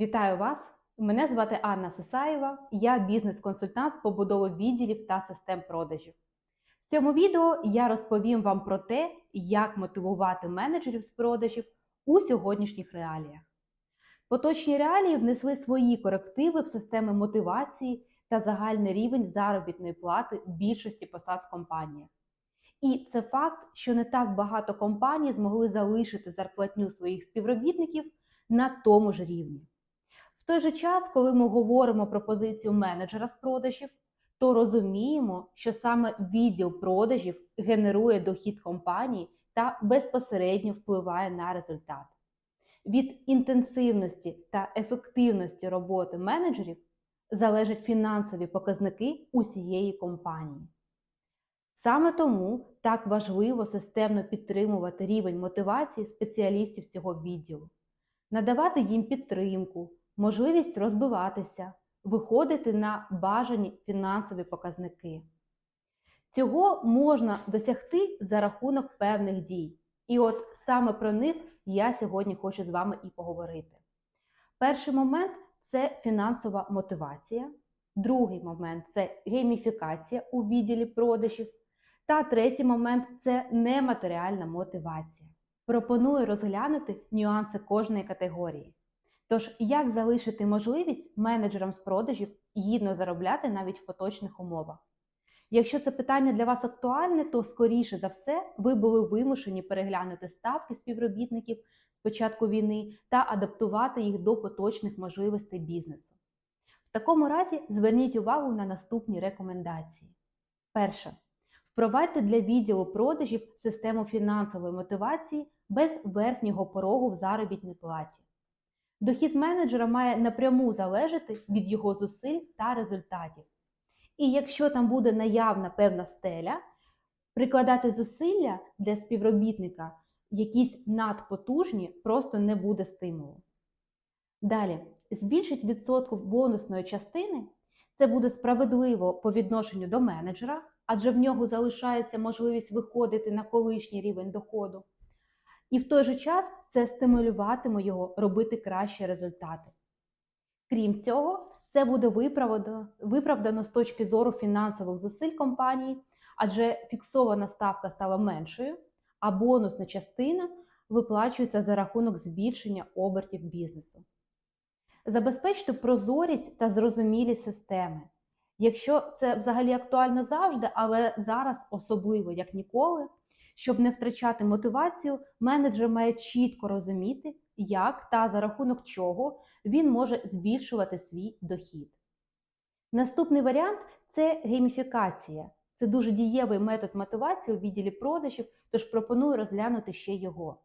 Вітаю вас! Мене звати Анна Сисаєва, я бізнес-консультант з побудови відділів та систем продажів. В цьому відео я розповім вам про те, як мотивувати менеджерів з продажів у сьогоднішніх реаліях. Поточні реалії внесли свої корективи в системи мотивації та загальний рівень заробітної плати більшості посад в компаніях. І це факт, що не так багато компаній змогли залишити зарплатню своїх співробітників на тому ж рівні. В той же час, коли ми говоримо про позицію менеджера з продажів, то розуміємо, що саме відділ продажів генерує дохід компанії та безпосередньо впливає на результат. Від інтенсивності та ефективності роботи менеджерів залежать фінансові показники усієї компанії. Саме тому так важливо системно підтримувати рівень мотивації спеціалістів цього відділу, надавати їм підтримку, можливість розбиватися, виходити на бажані фінансові показники. Цього можна досягти за рахунок певних дій. І от саме про них я сьогодні хочу з вами і поговорити. Перший момент це фінансова мотивація. Другий момент це гейміфікація у відділі продажів. Та третій момент це нематеріальна мотивація. Пропоную розглянути нюанси кожної категорії. Тож, як залишити можливість менеджерам з продажів гідно заробляти навіть в поточних умовах? Якщо це питання для вас актуальне, то скоріше за все ви були вимушені переглянути ставки співробітників з початку війни та адаптувати їх до поточних можливостей бізнесу. В такому разі зверніть увагу на наступні рекомендації. Перше. Впровадьте для відділу продажів систему фінансової мотивації без верхнього порогу в заробітній платі. Дохід менеджера має напряму залежати від його зусиль та результатів. І якщо там буде наявна певна стеля, прикладати зусилля для співробітника якісь надпотужні просто не буде стимулу. Далі, збільшить відсотку бонусної частини, це буде справедливо по відношенню до менеджера, адже в нього залишається можливість виходити на колишній рівень доходу. І в той же час це стимулюватиме його робити кращі результати. Крім цього, це буде виправдано, виправдано з точки зору фінансових зусиль компанії, адже фіксована ставка стала меншою, а бонусна частина виплачується за рахунок збільшення обертів бізнесу. Забезпечте прозорість та зрозумілість системи. Якщо це взагалі актуально завжди, але зараз особливо як ніколи, щоб не втрачати мотивацію, менеджер має чітко розуміти, як та за рахунок чого він може збільшувати свій дохід. Наступний варіант це гейміфікація. Це дуже дієвий метод мотивації у відділі продажів, тож пропоную розглянути ще його.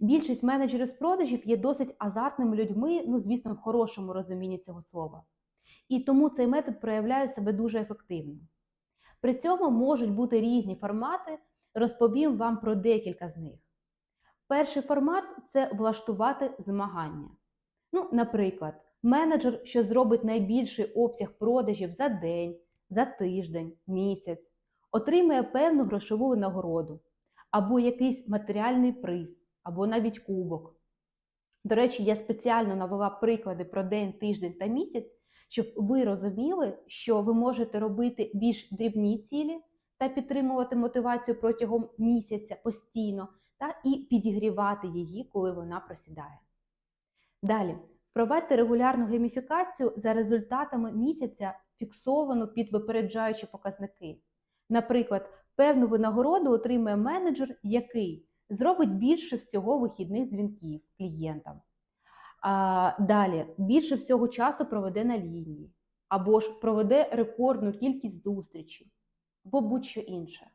Більшість менеджерів з продажів є досить азартними людьми, ну, звісно, в хорошому розумінні цього слова. І тому цей метод проявляє себе дуже ефективно. При цьому можуть бути різні формати, розповім вам про декілька з них. Перший формат це влаштувати змагання. Ну, Наприклад, менеджер, що зробить найбільший обсяг продажів за день, за тиждень, місяць, отримує певну грошову винагороду, або якийсь матеріальний приз, або навіть кубок. До речі, я спеціально навела приклади про день, тиждень та місяць, щоб ви розуміли, що ви можете робити більш дрібні цілі та підтримувати мотивацію протягом місяця постійно, та і підігрівати її, коли вона просідає. Далі, впровадьте регулярну гейміфікацію за результатами місяця, фіксовану під випереджаючі показники. Наприклад, певну винагороду отримує менеджер, який зробить більше всього вихідних дзвінків клієнтам. А, Далі більше всього часу проведе на лінії, або ж проведе рекордну кількість зустрічей, або будь-що інше.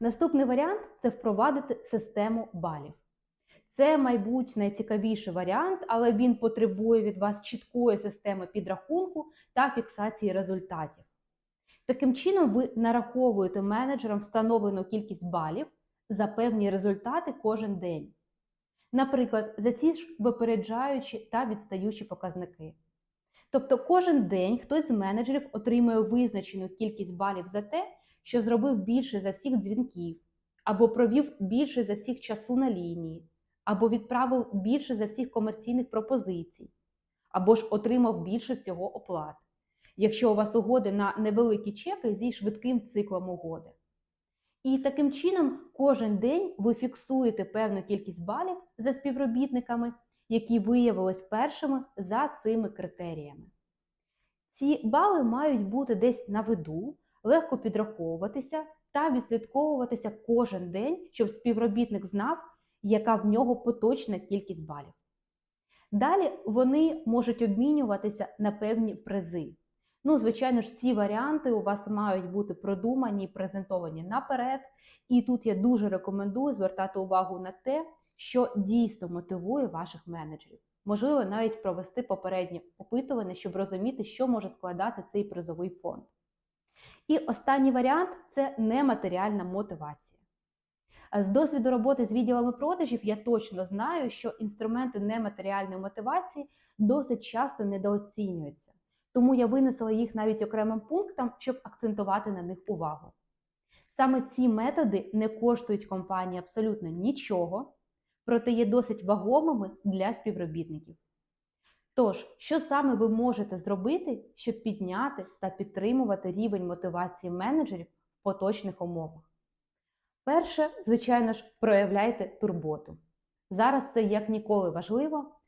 Наступний варіант це впровадити систему балів. Це, мабуть, найцікавіший варіант, але він потребує від вас чіткої системи підрахунку та фіксації результатів. Таким чином, ви нараховуєте менеджерам встановлену кількість балів за певні результати кожен день. Наприклад, за ці ж випереджаючі та відстаючі показники. Тобто кожен день хтось з менеджерів отримує визначену кількість балів за те, що зробив більше за всіх дзвінків, або провів більше за всіх часу на лінії, або відправив більше за всіх комерційних пропозицій, або ж отримав більше всього оплат, якщо у вас угоди на невеликі чеки зі швидким циклом угоди. І таким чином кожен день ви фіксуєте певну кількість балів за співробітниками, які виявились першими за цими критеріями. Ці бали мають бути десь на виду, легко підраховуватися та відслідковуватися кожен день, щоб співробітник знав, яка в нього поточна кількість балів. Далі вони можуть обмінюватися на певні призи. Ну, звичайно ж, ці варіанти у вас мають бути продумані і презентовані наперед. І тут я дуже рекомендую звертати увагу на те, що дійсно мотивує ваших менеджерів. Можливо, навіть провести попереднє опитування, щоб розуміти, що може складати цей призовий фонд. І останній варіант це нематеріальна мотивація. З досвіду роботи з відділами продажів я точно знаю, що інструменти нематеріальної мотивації досить часто недооцінюються. Тому я винесла їх навіть окремим пунктом, щоб акцентувати на них увагу. Саме ці методи не коштують компанії абсолютно нічого, проте є досить вагомими для співробітників. Тож, що саме ви можете зробити, щоб підняти та підтримувати рівень мотивації менеджерів в поточних умовах? Перше, звичайно ж, проявляйте турботу. Зараз це як ніколи важливо.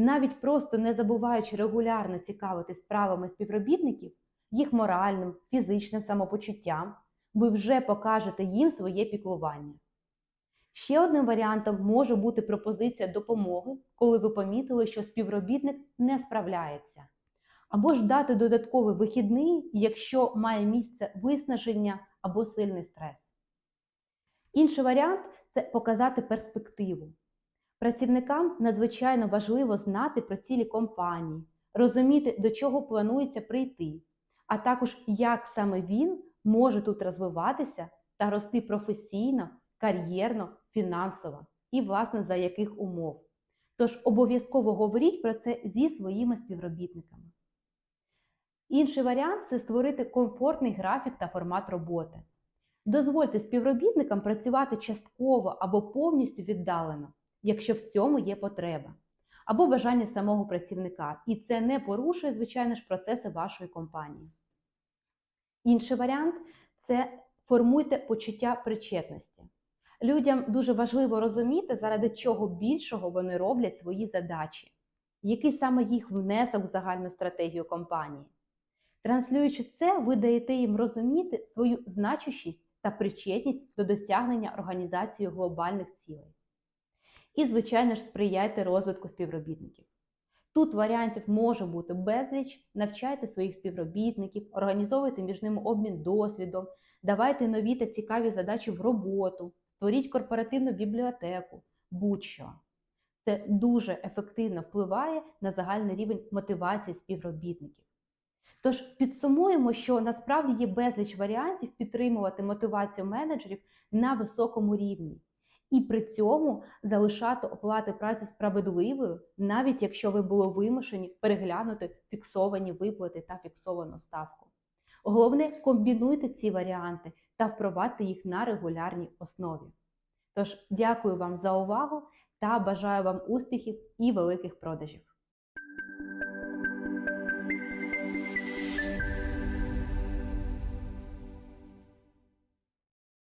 Навіть просто не забуваючи регулярно цікавитись справами співробітників, їх моральним, фізичним самопочуттям, ви вже покажете їм своє піклування. Ще одним варіантом може бути пропозиція допомоги, коли ви помітили, що співробітник не справляється, або ж дати додатковий вихідний, якщо має місце виснаження або сильний стрес. Інший варіант це показати перспективу. Працівникам надзвичайно важливо знати про цілі компанії, розуміти, до чого планується прийти, а також як саме він може тут розвиватися та рости професійно, кар'єрно, фінансово і, власне, за яких умов. Тож обов'язково говоріть про це зі своїми співробітниками. Інший варіант це створити комфортний графік та формат роботи. Дозвольте співробітникам працювати частково або повністю віддалено якщо в цьому є потреба, або бажання самого працівника, і це не порушує, звичайно ж, процеси вашої компанії. Інший варіант це формуйте почуття причетності. Людям дуже важливо розуміти, заради чого більшого вони роблять свої задачі, який саме їх внесок в загальну стратегію компанії. Транслюючи це, ви даєте їм розуміти свою значущість та причетність до досягнення організацією глобальних цілей. І, звичайно ж, сприяйте розвитку співробітників. Тут варіантів може бути безліч, навчайте своїх співробітників, організовуйте між ними обмін досвідом, давайте нові та цікаві задачі в роботу, створіть корпоративну бібліотеку, будь-що. Це дуже ефективно впливає на загальний рівень мотивації співробітників. Тож підсумуємо, що насправді є безліч варіантів підтримувати мотивацію менеджерів на високому рівні і при цьому залишати оплати праці справедливою, навіть якщо ви були вимушені переглянути фіксовані виплати та фіксовану ставку. Головне, комбінуйте ці варіанти та впровадьте їх на регулярній основі. Тож, дякую вам за увагу та бажаю вам успіхів і великих продажів!